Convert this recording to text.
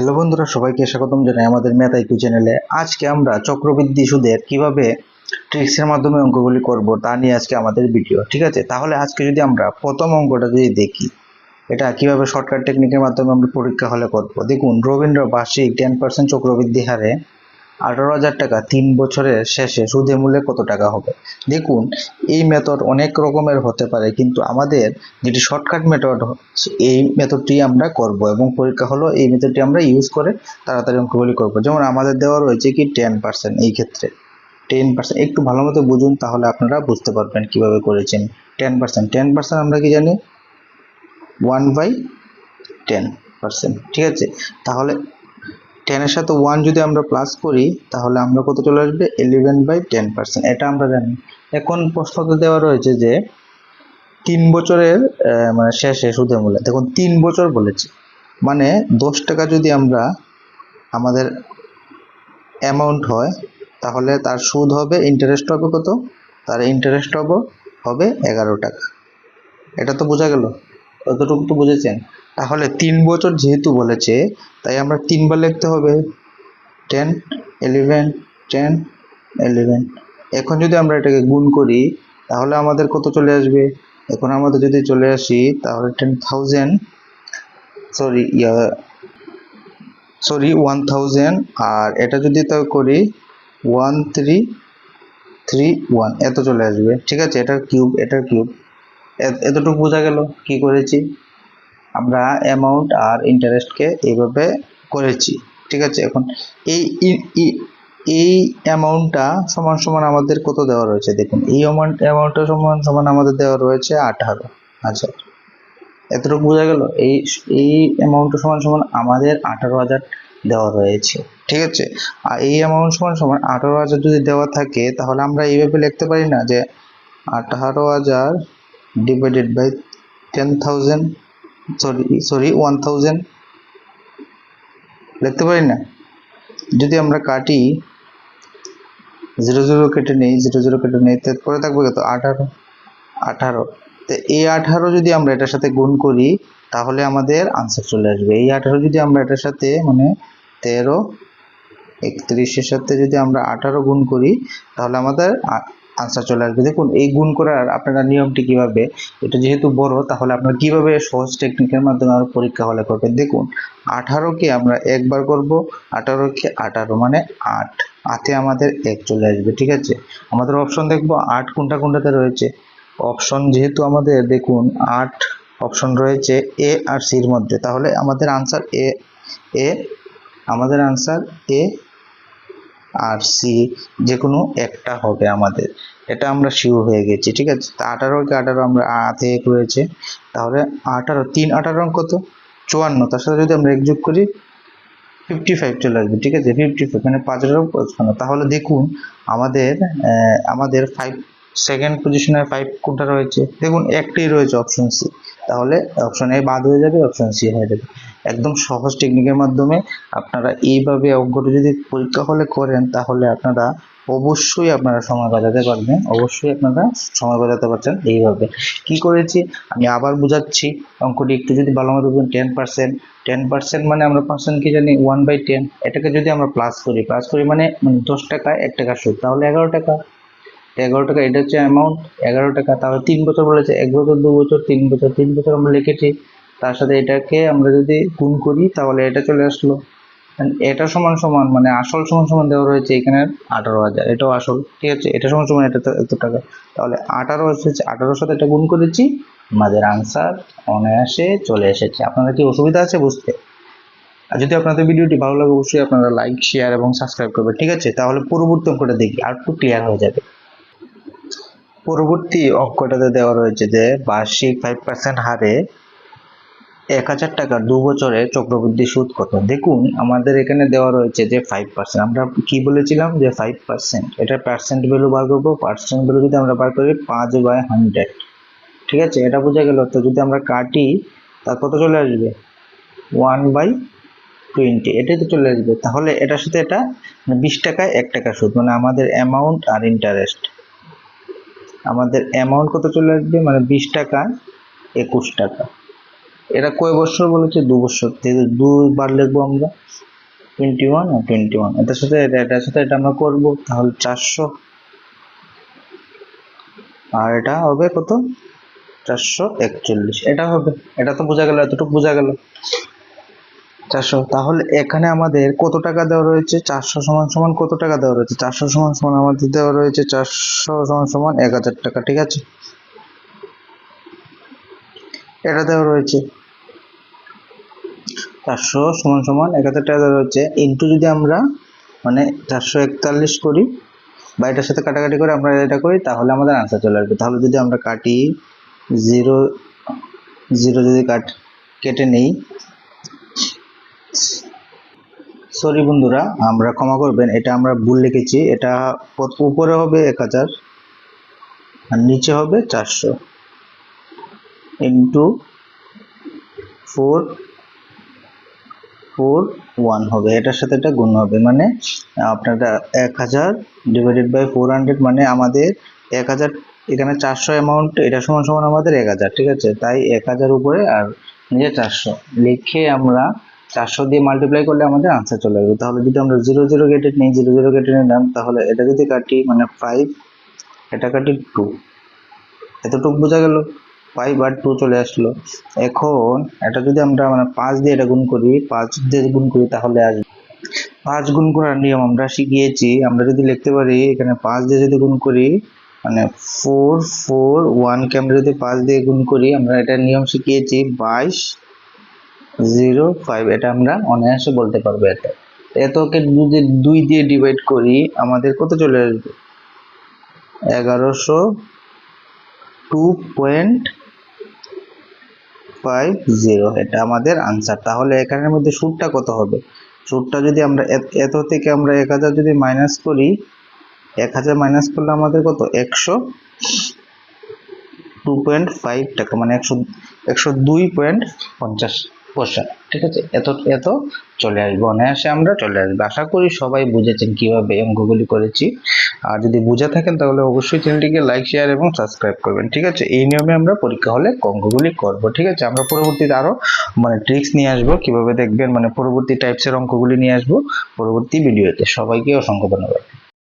Hello বন্ধুরা, সবাইকে স্বাগতম জানাই আমাদের মেতাই আইকিউ চ্যানেলে আজকে আমরা চক্রবৃদ্ধি সুদের কীভাবে ট্রিক্সের মাধ্যমে অঙ্কগুলি করব তা নিয়ে আজকে আমাদের ভিডিও ঠিক আছে? তাহলে আজকে যদি আমরা প্রথম অঙ্কটা যদি দেখি, এটা কীভাবে শর্টকাট টেকনিকের মাধ্যমে আমরা পরীক্ষা হলে করব? দেখুন, রবীন্দ্র বার্ষিক টেন পার্সেন্ট চক্রবৃদ্ধি হারে আঠারো হাজার টাকা তিন বছরের শেষে সুদে মূল্যে কত টাকা হবে? দেখুন, এই মেথড অনেক রকমের হতে পারে, কিন্তু আমাদের যেটি শর্টকাট মেথড এই মেথডটি আমরা করব এবং পরীক্ষা হলো এই মেথডটি আমরা ইউজ করে তাড়াতাড়ি অঙ্কগুলি করব। যেমন আমাদের দেওয়া রয়েছে কি টেন পার্সেন্ট এই ক্ষেত্রে। টেন পার্সেন্ট একটু ভালো মতো বুঝুন তাহলে আপনারা বুঝতে পারবেন কীভাবে করেছেন। টেন পার্সেন্ট টেন পার্সেন্ট আমরা কি জানি? ওয়ান বাই টেন পার্সেন্ট ঠিক আছে? তাহলে টেনের সাথে ওয়ান যদি আমরা প্লাস করি, তাহলে আমরা কত চলে আসবে? ইলেভেন বাই টেন পার্সেন্ট এটা আমরা জানি। এখন প্রশ্নতে দেওয়া রয়েছে যে, তিন বছরের মানে শেষে সুদের মূল্য দেখুন, তিন বছর বলেছে। মানে দশ টাকা যদি আমরা আমাদের অ্যামাউন্ট হয়, তাহলে তার সুদ হবে ইন্টারেস্ট হবে কত? তার ইন্টারেস্ট হবে হবে এগারো টাকা। এটা তো বোঝা গেল? অতটুকু তো বুঝেছেন। তাহলে তিন বছর যেহেতু বলেছে, তাই আমরা তিনবার লিখতে হবে। Ten, eleven ten, eleven. এখন যদি আমরা এটাকে গুণ করি, তাহলে আমাদের কত চলে আসবে? এখন আমাদের যদি চলে আসি, তাহলে ten thousand sorry yeah sorry one thousand আর এটা যদি তাও করি ওয়ান থ্রি থ্রি ওয়ান এত চলে আসবে। ঠিক আছে? এটার কিউব এটার কিউব এতটুকু বোঝা গেল কি করেছি? আমরা অ্যামাউন্ট আর ইন্টারেস্টকে এইভাবে করেছি, ঠিক আছে? এখন এই এই অ্যামাউন্টটা সমান সমান আমাদের কত দেওয়া রয়েছে? দেখুন, এই অ্যামাউন্ট অ্যামাউন্টটা সমান সমান আমাদের দেওয়া রয়েছে আঠারো আচ্ছা। এতটুকু বোঝা গেল? এই এই অ্যামাউন্টটা সমান সমান আমাদের আঠারো হাজার দেওয়া রয়েছে, ঠিক আছে? আর এই অ্যামাউন্ট সমান সমান আঠারো হাজার যদি দেওয়া থাকে, তাহলে আমরা এইভাবে লিখতে পারি না যে আঠারো হাজার by ten thousand sorry sorry one thousand লিখতে পারি না? যদি আমরা কাটি জিরো জিরো কেটে নেই জিরো জিরো কেটে নেই তারপরে থাকবে কত? আঠারো আঠারো। তো এই আঠারো যদি আমরা এটার সাথে গুণ করি, তাহলে আমাদের আনসার চলে আসবে। এই আঠারো যদি আমরা এটার সাথে মানে তেরো, একত্রিশের সাথে যদি আমরা আঠারো গুণ করি, তাহলে আমাদের আনসার চলে আসবে। দেখুন, এই গুণ করার আপনারা নিয়মটি কীভাবে, এটা যেহেতু বড়, তাহলে আপনারা কীভাবে সহজ টেকনিকের মাধ্যমে আমরা পরীক্ষা হলে করবেন? দেখুন, আঠারোকে আমরা একবার করব, আঠারোকে আঠারো মানে আট। আটে আমাদের এক চলে আসবে, ঠিক আছে? আমাদের অপশন দেখব, আট কোনটা কোনটাতে রয়েছে? অপশন যেহেতু আমাদের, দেখুন, আট অপশন রয়েছে এ আর সির মধ্যে, তাহলে আমাদের আনসার এ এ আমাদের আনসার এ আর সি যে কোনো একটা হবে আমাদের। এটা আমরা শিওর হয়ে গেছি, ঠিক আছে? আঠারোকে আঠারো আমরা আতে এক রয়েছে। তাহলে আঠারো, তিন আঠারো কত চুয়ান্ন, তার সাথে যদি আমরা এক যোগ করি ফিফটি ফাইভ চলে আসবে, ঠিক আছে? ফিফটি ফাইভ মানে পাঁচ আঠারো পঁচপান্ন তাহলে দেখুন, আমাদের আমাদের ফাইভ সেকেন্ড পজিশনের ফাইভ কোনটা রয়েছে? দেখুন, একটাই রয়েছে অপশন সি তাহলে অপশন এ বাদ হয়ে যাবে অপশন সি হয়ে যাবে। একদম সহজ টেকনিকের মাধ্যমে আপনারা এইভাবে অঙ্কটা যদি পরীক্ষা হলে করেন, তাহলে আপনারা অবশ্যই আপনারা সময় বাঁচাতে পারবেন। অবশ্যই আপনারা সময় বাঁচাতে পারছেন এইভাবে। কি করেছি? আমি আবার বুঝাচ্ছি। অঙ্কটি একটু যদি ভালো মতো টেন পার্সেন্ট টেন পার্সেন্ট মানে আমরা পার্সেন্ট কি জানি? ওয়ান বাই টেন এটাকে যদি আমরা প্লাস করি প্লাস করি মানে দশ টাকা, এক টাকা সুদ। তাহলে এগারো টাকা। এগারো টাকা, এটা হচ্ছে অ্যামাউন্ট এগারো টাকা। তাহলে তিন বছর বলেছে, এক বছর, দু বছর, তিন বছর তিন বছর আমরা লিখেছি। তার সাথে এটাকে আমরা যদি গুণ করি, তাহলে এটা চলে আসলো। এটা সমান সমান মানে আসল সমান সমান দেওয়া রয়েছে এখানে আঠারো হাজার। এটাও আসল, ঠিক আছে? এটা সমান সমান, এটা এত টাকা। তাহলে আঠারো এসেছে, আঠারোর সাথে এটা গুণ করেছি, আমাদের আনসার অনায়াসে চলে এসেছে। আপনারা কি অসুবিধা আছে বুঝতে? আর যদি আপনাদের ভিডিওটি ভালো লাগে, অবশ্যই আপনারা লাইক শেয়ার এবং সাবস্ক্রাইব করবেন, ঠিক আছে? তাহলে পরবর্তী অঙ্কটা দেখি, আর একটু ক্লিয়ার হয়ে যাবে। পরবর্তী অঙ্কটাতে দেওয়া রয়েছে যে বার্ষিক ফাইভ পার্সেন্ট হারে এক হাজার টাকা দু বছরে চক্রবৃদ্ধি সুদ কত? দেখুন, আমাদের এখানে দেওয়া রয়েছে যে ফাইভ পার্সেন্ট আমরা কি বলেছিলাম যে ফাইভ পার্সেন্ট এটা পার্সেন্ট ভ্যালু বার করব। পার্সেন্ট ভ্যালু যদি আমরা বার করি পাঁচ বাই হান্ড্রেড ঠিক আছে? এটা বোঝা গেল। তো যদি আমরা কাটি, তার কত চলে আসবে? ওয়ান বাই টোয়েন্টি এটাই তো চলে আসবে। তাহলে এটার সাথে এটা মানে বিশ টাকায় এক টাকা সুদ। মানে আমাদের অ্যামাউন্ট আর ইন্টারেস্ট আমাদের অ্যামাউন্ট কত চলে আসবে? মানে বিশ টাকা, একুশ টাকা। এটা কয় বছর বলেছে? দু বছর। যেহেতু দুবার লিখব আমরা। টোয়েন্টি ওয়ান আর টোয়েন্টি ওয়ান এটার সাথে এটা এটার সাথে এটা আমরা করব। তাহলে চারশো। আর এটা হবে কত? চারশো একচল্লিশ। এটা হবে। এটা তো বোঝা গেল, এতটুকু বোঝা গেল। চারশো। তাহলে এখানে আমাদের কত টাকা দেওয়া রয়েছে? চারশো সমান সমান কত টাকা দেওয়া রয়েছে? চারশো সমান সমান আমাদের দেওয়া রয়েছে চারশো সমান সমান এক হাজার টাকা, ঠিক আছে? এটা দেওয়া রয়েছে চারশো সমান সমান এক হাজার টাকা দেওয়া রয়েছে। ইন্টু যদি আমরা মানে চারশো একতাল্লিশ করি বা এটার সাথে কাটাকাটি করে আমরা এটা করি, তাহলে আমাদের আনসার চলে আসবে। তাহলে যদি আমরা কাটি, জিরো জিরো যদি কাট, কেটে নেই সরি বন্ধুরা, আমরা ক্ষমা করবেন, এটা আমরা ভুল লিখেছি, এটা উপরে হবে এক হাজার, আর নিচে হবে চারশো। ইন্টু ফোর ফোর ওয়ান হবে, এটার সাথে এটা গুণ হবে মানে আপনার এক হাজার ডিভাইডেড বাই ফোর হান্ড্রেড মানে আমাদের এক হাজার, এখানে চারশো অ্যামাউন্ট এটা সমান সমান আমাদের এক হাজার, ঠিক আছে? তাই এক হাজার উপরে আর নিজে চারশো। লিখে আমরা চারশো দিয়ে মাল্টিপ্লাই করলে আমাদের আনসার চলে আসবে। তাহলে যদি আমরা জিরো জিরো গেটে নিই জিরো জিরো গেটে নিলাম, তাহলে এটা যদি কাটি মানে ফাইভ এটা কাটি টু এতটুকু বোঝা গেল? ফাইভ আর টু চলে আসলো। এখন এটা যদি আমরা মানে পাঁচ দিয়ে এটা গুণ করি, পাঁচ দিয়ে গুণ করি, তাহলে আসবে। পাঁচ গুণ করার নিয়ম আমরা শিখিয়েছি। আমরা যদি লিখতে পারি, এখানে পাঁচ দিয়ে যদি গুণ করি মানে ফোর ফোর ওয়ানকে আমরা যদি পাঁচ দিয়ে গুণ করি, আমরা এটা নিয়ম শিখিয়েছি, বাইশ জিরো ফাইভ, এটা আমরা অনায়াসে বলতে পারব এটা এতকে যদি দুই দিয়ে ডিভাইড করি, আমাদের কত চলে আসবে? এগারোশো টু পয়েন্ট ফাইভ জিরো, এটা আমাদের আনসার তাহলে এখানের মধ্যে সুদটা কত হবে? সুদটা যদি আমরা এত- এত থেকে আমরা এক হাজার যদি মাইনাস করি, এক হাজার মাইনাস করলে আমাদের কত? একশো টু পয়েন্ট ফাইভ টাকা মানে একশো একশো দুই পয়েন্ট পঞ্চাশ। পয়সা ঠিক আছে? এত এত চলে আসবে, অনায়াসে আমরা চলে আসবে। আশা করি সবাই বুঝেছেন কীভাবে অঙ্কগুলি করেছি। আর যদি বুঝে থাকেন তাহলে অবশ্যই চ্যানেলটিকে লাইক শেয়ার এবং সাবস্ক্রাইব করবেন, ঠিক আছে? এই নিয়মে আমরা পরীক্ষা হলে অঙ্কগুলি করব, ঠিক আছে? আমরা পরবর্তীতে আরও মানে ট্রিক্স নিয়ে আসব, কীভাবে দেখবেন মানে পরবর্তী টাইপসের অঙ্কগুলি নিয়ে আসব পরবর্তী ভিডিওতে সবাইকে অসংখ্য ধন্যবাদ।